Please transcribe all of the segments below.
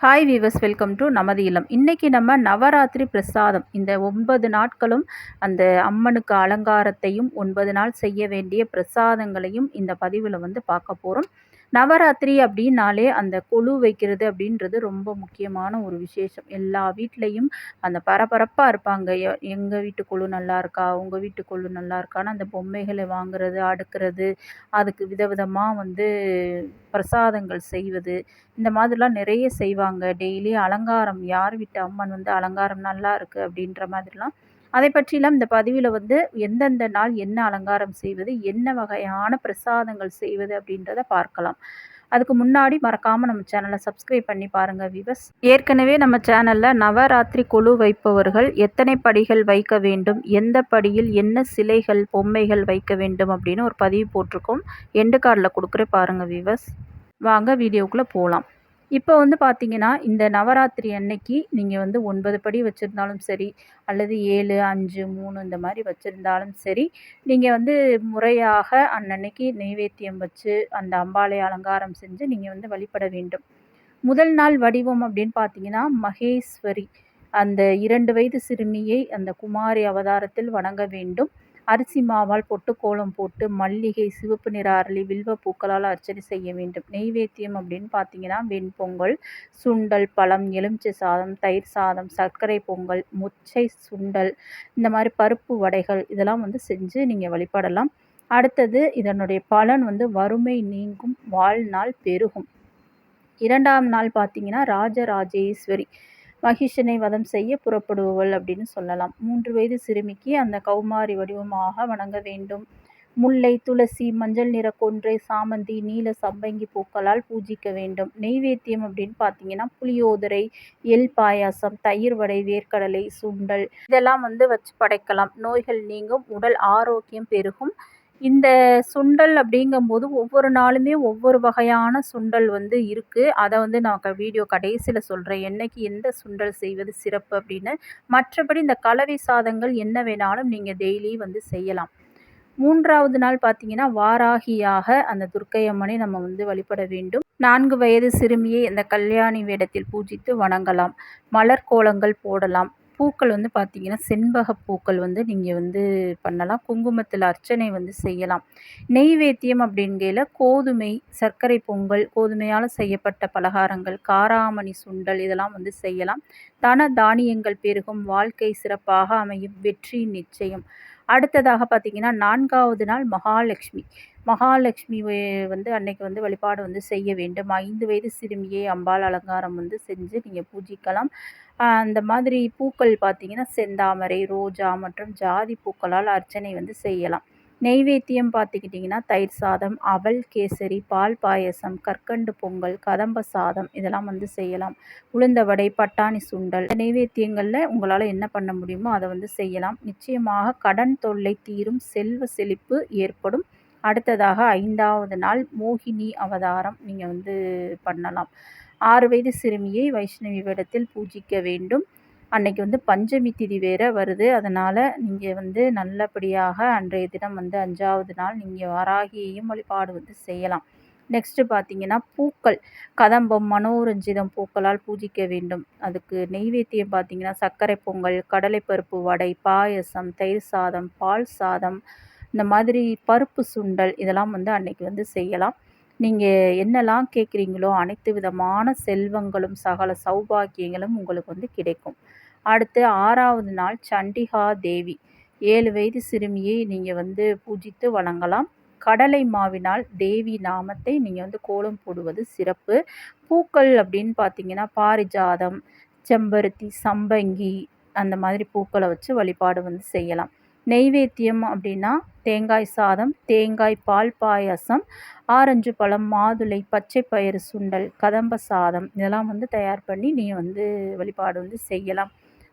Hi viewers welcome to நமது இல்லம். இன்றைக்கி நம்ம நவராத்திரி பிரசாதம். இந்த ஒன்பது நாட்களும் அந்த அம்மனுக்கு அலங்காரத்தையும் ஒன்பது நாள் செய்ய வேண்டிய பிரசாதங்களையும் இந்த பதிவில் வந்து பார்க்க போகிறோம் நவராத்திரி அப்படின்னாலே அந்த கொலு வைக்கிறது அப்படின்றது ரொம்ப முக்கியமான ஒரு விசேஷம். எல்லா வீட்லேயும் அந்த பரபரப்பாக இருப்பாங்க. எ எங்கள் வீட்டு கொலு நல்லா இருக்கா? உங்கள் வீட்டு கொலு நல்லா இருக்கான்னு அந்த பொம்மைகளை வாங்குறது அடுக்கிறது அதுக்கு விதவிதமாக வந்து பிரசாதங்கள் செய்வது இந்த மாதிரிலாம் நிறைய செய்வாங்க. டெய்லி அலங்காரம் யார் வீட்டு அம்மன் வந்து அலங்காரம் நல்லா இருக்குது அப்படின்ற மாதிரிலாம் அதை பற்றிலாம் இந்த பதிவில் வந்து எந்தெந்த நாள் என்ன அலங்காரம் செய்வது என்ன வகையான பிரசாதங்கள் செய்வது அப்படின்றத பார்க்கலாம். அதுக்கு முன்னாடி மறக்காமல் நம்ம சேனலை சப்ஸ்கிரைப் பண்ணி பாருங்கள் விவஸ் ஏற்கனவே நம்ம சேனலில் நவராத்திரி குழு வைப்பவர்கள் எத்தனை படிகள் வைக்க வேண்டும் எந்த படியில் என்ன சிலைகள் பொம்மைகள் வைக்க வேண்டும் அப்படின்னு ஒரு பதிவு போட்டிருக்கோம். எண்டு கார்டில் கொடுக்குற பாருங்கள் விவஸ் வாங்க வீடியோக்குள்ளே போகலாம் இப்போ வந்து பார்த்தீங்கன்னா இந்த நவராத்திரி அன்னைக்கு நீங்கள் வந்து ஒன்பது படி வச்சுருந்தாலும் சரி அல்லது ஏழு அஞ்சு மூணு இந்த மாதிரி வச்சுருந்தாலும் சரி நீங்கள் வந்து முறையாக அன்னன்னைக்கு நெய்வேத்தியம் வச்சு அந்த அம்பாளை அலங்காரம் செஞ்சு நீங்கள் வந்து வழிபட வேண்டும். முதல் நாள் வடிவம் அப்படின்னு பார்த்தீங்கன்னா மகேஸ்வரி. அந்த இரண்டு வயது சிறுமியை அந்த குமாரி அவதாரத்தில் வணங்க வேண்டும். அரிசி மாவால் பொட்டு கோலம் போட்டு மல்லிகை சிவப்பு நிற அரளி வில்வ பூக்களால் அர்ச்சனை செய்ய வேண்டும். நெய்வேத்தியம் அப்படின்னு பார்த்தீங்கன்னா வெண்பொங்கல் சுண்டல் பழம் எலுமிச்சை சாதம் தயிர் சாதம் சர்க்கரை பொங்கல் முச்சை சுண்டல் இந்த மாதிரி பருப்பு வடைகள் இதெல்லாம் வந்து செஞ்சு நீங்கள் வழிபடலாம். அடுத்தது இதனுடைய பலன் வந்து வறுமை நீங்கும் வாழ்நாள் பெருகும். இரண்டாம் நாள் பார்த்தீங்கன்னா ராஜராஜேஸ்வரி. மகிஷனை வதம் செய்ய புறப்படுபவள் அப்படின்னு சொல்லலாம். மூன்று வயது சிறுமிக்கு அந்த கௌமாரி வடிவமாக வணங்க வேண்டும். முல்லை துளசி மஞ்சள் நிற கொன்றை சாமந்தி நீல சம்பங்கி பூக்களால் பூஜிக்க வேண்டும். நெய்வேத்தியம் அப்படின்னு பார்த்தீங்கன்னா புளியோதரை எல் பாயாசம் தயிர் வடை வேர்க்கடலை சுண்டல் இதெல்லாம் வந்து வச்சு படைக்கலாம். நோய்கள் நீங்கும் உடல் ஆரோக்கியம் பெருகும். இந்த சுண்டல் அப்படிங்கும்போது ஒவ்வொரு நாளுமே ஒவ்வொரு வகையான சுண்டல் வந்து இருக்குது அதை வந்து நான் வீடியோ கடைசியில் சொல்கிறேன் என்றைக்கு எந்த சுண்டல் செய்வது சிறப்பு அப்படின்னு. மற்றபடி இந்த கலவை சாதங்கள் என்ன வேணாலும் நீங்கள் டெய்லி வந்து செய்யலாம். மூன்றாவது நாள் பார்த்தீங்கன்னா வாராகியாக அந்த துர்க்கை அம்மனை நம்ம வந்து வழிபட வேண்டும். நான்கு வயது சிறுமியை இந்த கல்யாணி வேடத்தில் பூஜித்து வணங்கலாம். மலர் கோலங்கள் போடலாம். பூக்கள் வந்து பார்த்திங்கன்னா செண்பக பூக்கள் வந்து நீங்கள் வந்து பண்ணலாம். குங்குமத்தில் அர்ச்சனை வந்து செய்யலாம். நெய்வேத்தியம் அப்படிங்கையில் கோதுமை சர்க்கரை பொங்கல் கோதுமையால் செய்யப்பட்ட பலகாரங்கள் காராமணி சுண்டல் இதெல்லாம் வந்து செய்யலாம். தன தானியங்கள் பெருகும் வாழ்க்கை சிறப்பாக அமையும் வெற்றி நிச்சயம். அடுத்ததாக பார்த்திங்கன்னா நான்காவது நாள் மகாலட்சுமி. மகாலட்சுமி வந்து அன்னைக்கு வந்து வழிபாடு வந்து செய்ய வேண்டும். ஐந்து வயது சிறுமியை அம்பாள் அலங்காரம் வந்து செஞ்சு நீங்கள் பூஜிக்கலாம். அந்த மாதிரி பூக்கள் பார்த்திங்கன்னா செந்தாமரை ரோஜா மற்றும் ஜாதி பூக்களால் அர்ச்சனை வந்து செய்யலாம். நெய்வேத்தியம் பார்த்துக்கிட்டிங்கன்னா தயிர் சாதம் அவல் கேசரி பால் பாயசம் கற்கண்டு பொங்கல் கதம்ப சாதம் இதெல்லாம் வந்து செய்யலாம். உளுந்த வடை பட்டாணி சுண்டல். நெய்வேத்தியங்களில் உங்களால் என்ன பண்ண முடியுமோ அதை வந்து செய்யலாம். நிச்சயமாக கடன் தொல்லை தீரும் செல்வ செழிப்பு ஏற்படும். அடுத்ததாக ஐந்தாவது நாள் மோகினி அவதாரம் நீங்கள் வந்து பண்ணலாம். ஆறு வயது சிறுமியை வைஷ்ணவி வேடத்தில் பூஜிக்க வேண்டும். அன்னைக்கு வந்து பஞ்சமி திதி வேறு வருது. அதனால் நீங்கள் வந்து நல்லபடியாக அன்றைய தினம் வந்து அஞ்சாவது நாள் நீங்கள் வராகியையும் வழிபாடு வந்து செய்யலாம். நெக்ஸ்ட்டு பார்த்தீங்கன்னா பூக்கள். கதம்பம் மனோரஞ்சிதம் பூக்களால் பூஜிக்க வேண்டும். அதுக்கு நெய்வேத்தியம் பார்த்தீங்கன்னா சர்க்கரை பொங்கல் கடலைப்பருப்பு வடை பாயசம் தயிர் சாதம் பால் சாதம் இந்த மாதிரி பருப்பு சுண்டல் இதெல்லாம் வந்து அன்னைக்கு வந்து செய்யலாம். நீங்கள் என்னெல்லாம் கேட்குறீங்களோ அனைத்து விதமான செல்வங்களும் சகல சௌபாக்கியங்களும் உங்களுக்கு வந்து கிடைக்கும். அடுத்து ஆறாவது நாள் சண்டிகா தேவி. ஏழு வயது சிறுமியை நீங்கள் வந்து பூஜித்து வணங்கலாம். கடலை மாவினால் தேவி நாமத்தை நீங்கள் வந்து கோலம் போடுவது சிறப்பு. பூக்கள் அப்படின்னு பார்த்தீங்கன்னா பாரிஜாதம் செம்பருத்தி சம்பங்கி அந்த மாதிரி பூக்களை வச்சு வழிபாடு வந்து செய்யலாம். நெய்வேத்தியம் அப்படின்னா தேங்காய் சாதம் தேங்காய் பால் பாயாசம் ஆரஞ்சு பழம் மாதுளை பச்சை பயிறு சுண்டல் கதம்ப சாதம். இதெல்லாம் வந்து தயார் பண்ணி நீங்கள் வந்து வழிபாடு வந்து செய்யலாம்.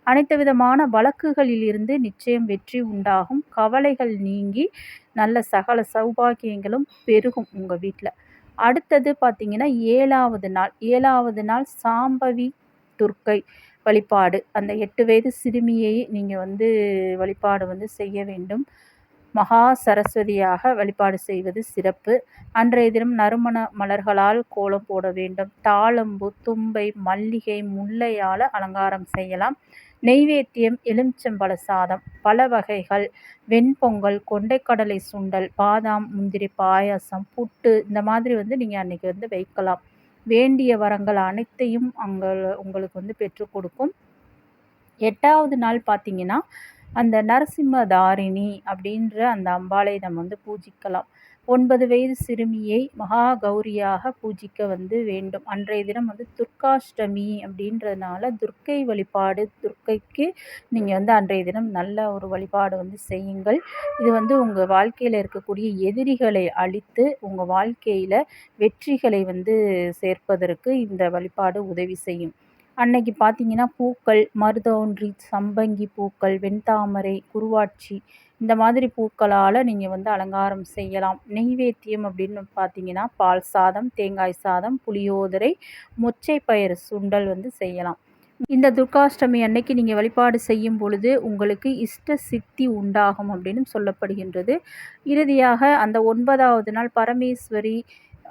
அனைத்து விதமான வழக்குகளில் இருந்து நிச்சயம் வெற்றி உண்டாகும். கவலைகள் நீங்கி நல்ல சகல சௌபாகியங்களும் பெருகும் உங்கள் வீட்டில் அடுத்தது பார்த்திங்கன்னா ஏழாவது நாள். ஏழாவது நாள் சாம்பவி துர்க்கை. வழிபாடு. அந்த எட்டு வயது சிறுமியை நீங்கள் வந்து வழிபாடு வந்து செய்ய வேண்டும். மகா சரஸ்வதியாக வழிபாடு செய்வது சிறப்பு. அன்றைய தினம் நறுமண மலர்களால் கோலம் போட வேண்டும். தாளம்பு தும்பை மல்லிகை முல்லையால் அலங்காரம் செய்யலாம். நெய்வேத்தியம் எலுமிச்சம்பழ சாதம் பல வகைகள் வெண்பொங்கல் கொண்டைக்கடலை சுண்டல் பாதாம் முந்திரி பாயாசம் புட்டு இந்த மாதிரி வந்து நீங்கள் அன்றைக்கி வந்து வைக்கலாம். வேண்டிய வரங்கள் அனைத்தையும் அங்கே உங்களுக்கு வந்து பெற்றுக் கொடுக்கும். எட்டாவது நாள் பார்த்தீங்கன்னா அந்த நரசிம்மதாரிணி அப்படின்ற அந்த அம்பாளை நம்ம வந்து பூஜிக்கலாம். ஒன்பது வயது சிறுமியை மகா கௌரியாக பூஜிக்க வந்து வேண்டும். அன்றைய தினம் வந்து துர்காஷ்டமி அப்படின்றதுனால துர்க்கை வழிபாடு துர்க்கைக்கு நீங்கள் வந்து அன்றைய தினம் நல்ல ஒரு வழிபாடு வந்து செய்யுங்கள். இது வந்து உங்கள் வாழ்க்கையில் இருக்கக்கூடிய எதிரிகளை அழித்து உங்கள் வாழ்க்கையில் வெற்றிகளை வந்து சேர்ப்பதற்கு இந்த வழிபாடு உதவி செய்யும். அன்னைக்கு பார்த்தீங்கன்னா பூக்கள் மருதோன்றி சம்பங்கி பூக்கள் வெண்தாமரை குருவாட்சி இந்த மாதிரி பூக்களால் நீங்கள் வந்து அலங்காரம் செய்யலாம். நெய்வேத்தியம் அப்படின்னு பார்த்தீங்கன்னா பால் சாதம் தேங்காய் சாதம் புளியோதரை மொச்சை பயிறு சுண்டல் வந்து செய்யலாம். இந்த துர்காஷ்டமி அன்னைக்கு நீங்கள் வழிபாடு செய்யும் பொழுது உங்களுக்கு இஷ்ட சித்தி உண்டாகும் அப்படின்னு சொல்லப்படுகின்றது. இறுதியாக அந்த ஒன்பதாவது நாள் பரமேஸ்வரி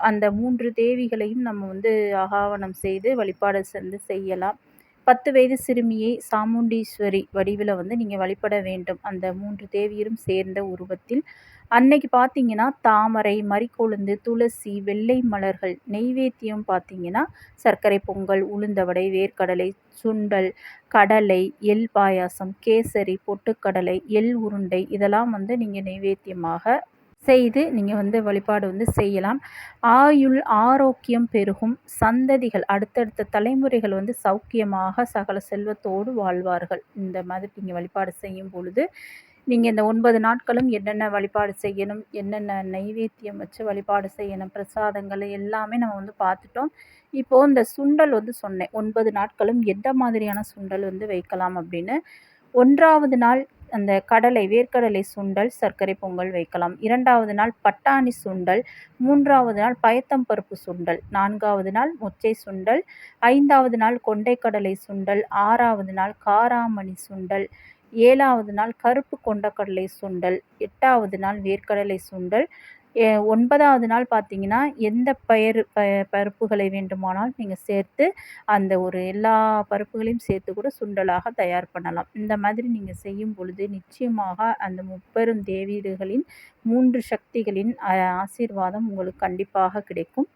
அந்த மூன்று தேவிகளையும் நம்ம வந்து ஆகாவனம் செய்து வழிபாடு சென்று செய்யலாம். பத்து வயது சிறுமியை சாமுண்டீஸ்வரி வடிவில் வந்து நீங்கள் வழிபட வேண்டும். அந்த மூன்று தேவியரும் சேர்ந்த உருவத்தில் அன்னைக்கு பார்த்தீங்கன்னா தாமரை மறிக்கொழுந்து துளசி வெள்ளை மலர்கள் நெய்வேத்தியம் பார்த்தீங்கன்னா சர்க்கரை பொங்கல் உளுந்தவடை வேர்க்கடலை சுண்டல் கடலை எள் பாயாசம் கேசரி பொட்டுக்கடலை எள் உருண்டை இதெல்லாம் வந்து நீங்கள் நெய்வேத்தியமாக செய்து நீங்கள் வந்து வழிபாடு வந்து செய்யலாம். ஆயுள் ஆரோக்கியம் பெருகும். சந்ததிகள் அடுத்தடுத்த தலைமுறைகள் வந்து சௌக்கியமாக சகல செல்வத்தோடு வாழ்வார்கள். இந்த மாதிரி நீங்கள் வழிபாடு செய்யும் பொழுது நீங்கள் இந்த ஒன்பது நாட்களும் என்னென்ன வழிபாடு செய்யணும் என்னென்ன நைவேத்தியம் வச்சு வழிபாடு செய்யணும் பிரசாதங்கள் எல்லாமே நம்ம வந்து பார்த்துட்டோம். இப்போது இந்த சுண்டல் வந்து சொன்னேன். ஒன்பது நாட்களும் எந்த மாதிரியான சுண்டல் வந்து வைக்கலாம் அப்படின்னு. ஒன்றாவது நாள் அந்த கடலை வேர்க்கடலை சுண்டல் சர்க்கரை பொங்கல் வைக்கலாம். இரண்டாவது நாள் பட்டாணி சுண்டல் மூன்றாவது நாள் பயத்தம் பருப்பு சுண்டல் நான்காவது நாள் மொச்சை சுண்டல் ஐந்தாவது நாள் கொண்டைக்கடலை சுண்டல் ஆறாவது நாள் காராமணி சுண்டல் ஏழாவது நாள் கருப்பு கொண்டக்கடலை சுண்டல் எட்டாவது நாள் வேர்க்கடலை சுண்டல் ஒன்பதாவது நாள் பார்த்தீங்கன்னா எந்த பயறு ப பருப்புகளை வேண்டுமானால் நீங்கள் சேர்த்து அந்த ஒரு எல்லா பருப்புகளையும் சேர்த்து கூட சுண்டலாக தயார் பண்ணலாம். இந்த மாதிரி நீங்கள் செய்யும் பொழுது நிச்சயமாக அந்த முப்பெரும் தேவீடுகளின் மூன்று சக்திகளின் ஆசீர்வாதம் உங்களுக்கு கண்டிப்பாக கிடைக்கும்.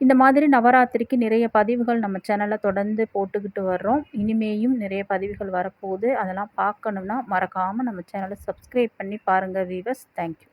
இந்த மாதிரி நவராத்திரிக்கு நிறைய பதிவுகள் நம்ம சேனலில் தொடர்ந்து போட்டுக்கிட்டு வர்றோம். இனிமேயும் நிறைய பதிவுகள் வரப்போகுது. அதெல்லாம் பார்க்கணுன்னா மறக்காமல் நம்ம சேனலை சப்ஸ்கிரைப் பண்ணி பாருங்கள் வீவர்ஸ் தேங்க்யூ